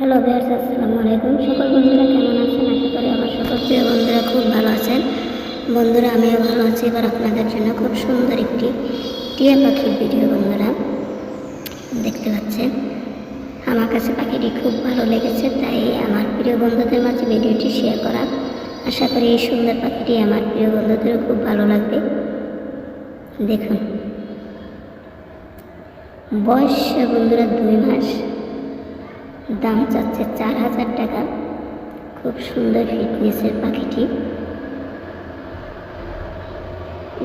Hello viewers আসসালামু আলাইকুম সকল বন্ধুরা কেমন আছেন? আশা করি আমার সকল প্রিয় বন্ধুরা খুব ভালো আছেন। বন্ধুরা, আমিও ভালো আছি। এবার আপনাদের জন্য খুব সুন্দর একটি টিয়া পাখির ভিডিও বন্ধুরা দেখতে পাচ্ছেন। আমার কাছে পাখিটি খুব ভালো লেগেছে, তাই আমার প্রিয় বন্ধুদের মাঝে ভিডিওটি শেয়ার করা। আশা করি এই সুন্দর পাখিটি আমার প্রিয় বন্ধুদেরও খুব ভালো লাগবে। দেখুন। বয়স বন্ধুরা দুই মাস। দাম চাচ্ছে চার হাজার টাকা। খুব সুন্দর ফিটনেসের পাখিটি।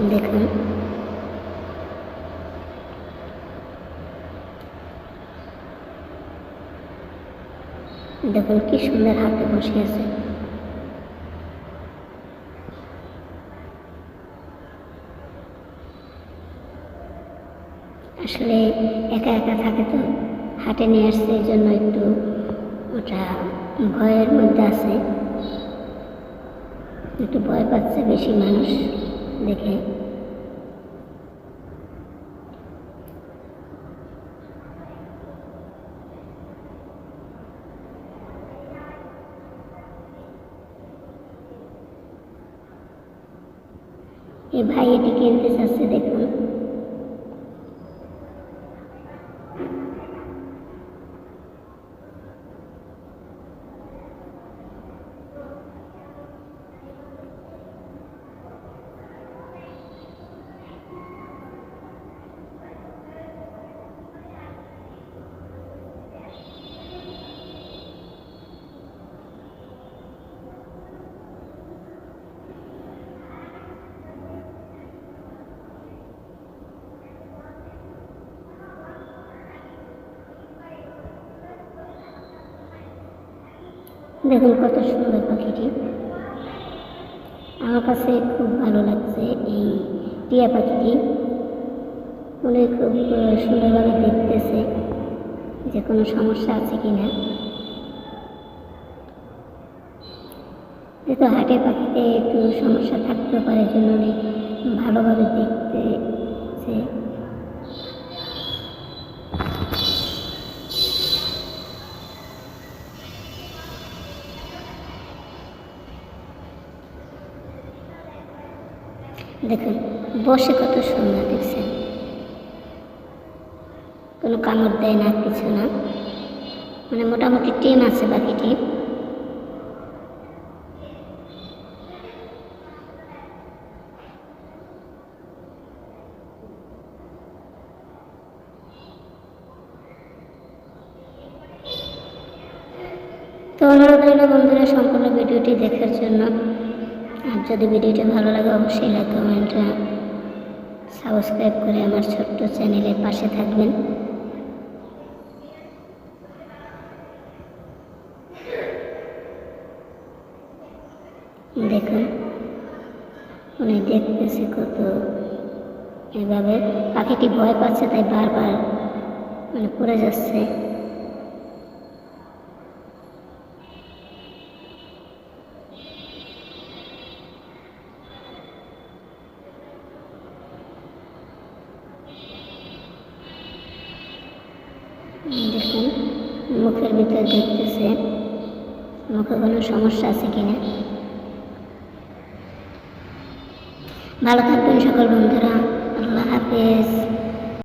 দেখুন। দেখুন কি সুন্দর হাতে বসে আছে। আসলে একা একা থাকে তো। হাটে নিয়ে আসছে, এই জন্য একটু ওটা ভয়ের মধ্যে আছে। একটু ভয় পাচ্ছে বেশি মানুষ দেখে। এই ভাই এটি কিনতে চাচ্ছে, দেখুন। দেখুন কত সুন্দর পাখিটি। আমার কাছে খুব ভালো লাগছে এই টিয়া পাখিটি। মনে খুব সুন্দরভাবে দেখতেছে যে কোনো সমস্যা আছে কি না যেহেতু হাটে পাখিতে একটু সমস্যা থাকতেও পারে জন্য ভালোভাবে দেখতেছে। দেখুন, বসে কত সুন্দর দেখছেন। কোনো কামড় দেয় না, কিছু না। মানে মোটামুটি টিম আছে বাকিটি। তো অনুরোধ রইল বন্ধুরা, সম্পূর্ণ ভিডিওটি দেখার জন্য যদি ভিডিওটি ভালো লাগে, অবশ্যই লাইক কমেন্ট সাবস্ক্রাইব করে আমার ছোট্ট চ্যানেলের পাশে থাকবেন। দেখুন, উনি দেখতেছে কত এভাবে। পাখিটি ভয় পাচ্ছে, তাই বারবার মানে পড়ে যাচ্ছে। দেখুন, মুখের ভিতরে দেখতেছে। মুখে কোনো সমস্যা আছে কিনা? ভালো থাকবেন সকল বন্ধুরা। আল্লাহ হাফেজ।